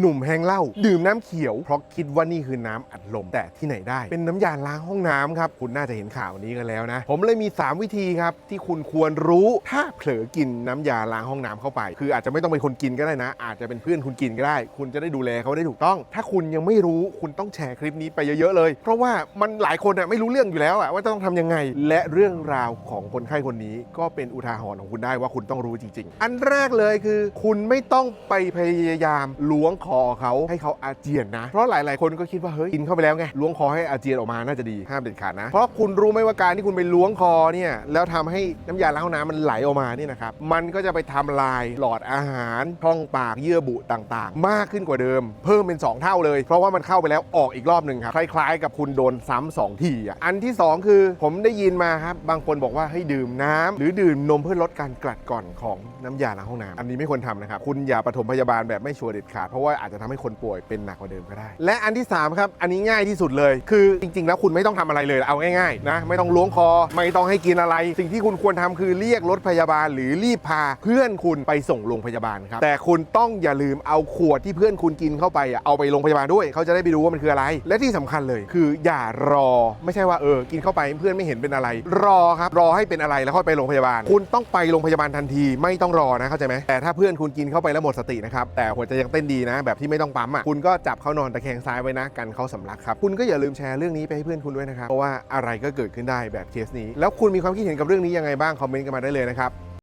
หนุ่มแห้งเหล้าดื่มน้ำเขียว เพราะคิดว่านี่คือน้ำอัดลมแต่ที่ไหนได้ เป็นน้ำยาล้างห้องน้ำครับ คุณน่าจะเห็นข่าวนี้กันแล้วนะ ผมเลยมี 3 วิธีครับ ที่คุณควรรู้ถ้าเผลอกินน้ำยาล้างห้องน้ำเข้าไป คืออาจจะไม่ต้องเป็นคนกินก็ได้นะ อาจจะเป็นเพื่อนคุณกินก็ได้ คุณจะได้ดูแลเขาได้ถูกต้อง ถ้าคุณยังไม่รู้คุณต้องแชร์คลิปนี้ไปเยอะๆเลย เพราะว่ามันหลายคนอะไม่รู้เรื่องอยู่แล้วอะว่าจะต้องทำยังไง และเรื่องราวของคนไข้คนนี้ ก็เป็นอุทาหรณ์ของคุณได้ว่าคุณต้องรู้จริง ๆ อันแรกเลยคือ คุณไม่ต้องไปพยายามล้วงคอเขาให้เขาอาเจียนนะ เพราะหลาย ๆ คนก็คิดว่าเฮ้ยกินเข้าไปแล้วไงล้วงคอให้อาเจียนออกมาน่าจะดีห้ามเด็ดขาดนะ เพราะคุณรู้ไหมว่าการที่คุณไปล้วงคอเนี่ยแล้วทำให้น้ำยาล้างห้องน้ำมันไหลออกมาเนี่ยนะครับมันก็จะไปทำลายหลอดอาหารช่องปากเยื่อบุต่าง ๆ มากขึ้นกว่าเดิม เพิ่มเป็น 2 เท่าเลย เพราะว่ามันเข้าไปแล้วออกอีกรอบหนึ่งครับคล้าย ๆ กับคุณโดนซ้ำสองทีอะอันที่ 2 คือผมได้ยินมาครับบางคนบอกว่าให้ดื่มน้ำหรือดื่มนมเพื่อลดการกลัดก่อนของน้ำยาล้างห้องน้ำอันนี้ไม่ควรทำนะครับคุณอย่าปฐมพยาบาลแบบไม่ชัวร์เด็ดขาดเพราะว่าอาจจะทำให้คนป่วยเป็นหนักกว่าเดิมก็ได้ และอันที่ 3 ครับ อันนี้ง่ายที่สุดเลย คือจริง ๆ แล้วคุณไม่ต้องทำอะไรเลยเอาง่ายๆนะไม่ต้องล้วงคอ ไม่ต้องให้กินอะไร สิ่งที่คุณควรทำคือเรียกรถพยาบาล หรือรีบพาเพื่อนคุณไปส่งโรงพยาบาลครับแต่คุณต้องอย่าลืมเอาขวดที่เพื่อนคุณกินเข้าไปเอาไปโรงพยาบาลด้วย เขาจะได้ไปดูว่ามันคืออะไร และที่สำคัญเลย คืออย่ารอไม่ใช่ว่าเออกินเข้าไปเพื่อนไม่เห็นเป็นอะไร รอครับรอให้เป็นอะไรแล้วค่อยไปโรงพยาบาล คุณต้องไปโรงพยาบาลทันที ไม่ต้องรอนะเข้าใจไหมแต่ถ้าเพื่อนคุณกินเข้าไปแล้วหมดสตินะครับแต่หัวใจยังเต้นดีนะแบบที่ไม่ต้องปั๊มอะคุณก็จับเขานอนตะแคงซ้ายไว้นะกันเขาสำลักครับคุณก็อย่าลืมแชร์เรื่องนี้ไปให้เพื่อนคุณด้วยนะครับเพราะว่าอะไรก็เกิดขึ้นได้แบบเคสนี้ แล้วคุณมีความคิดเห็นกับเรื่องนี้ยังไงบ้างคอมเมนต์กันมาได้เลยนะครับ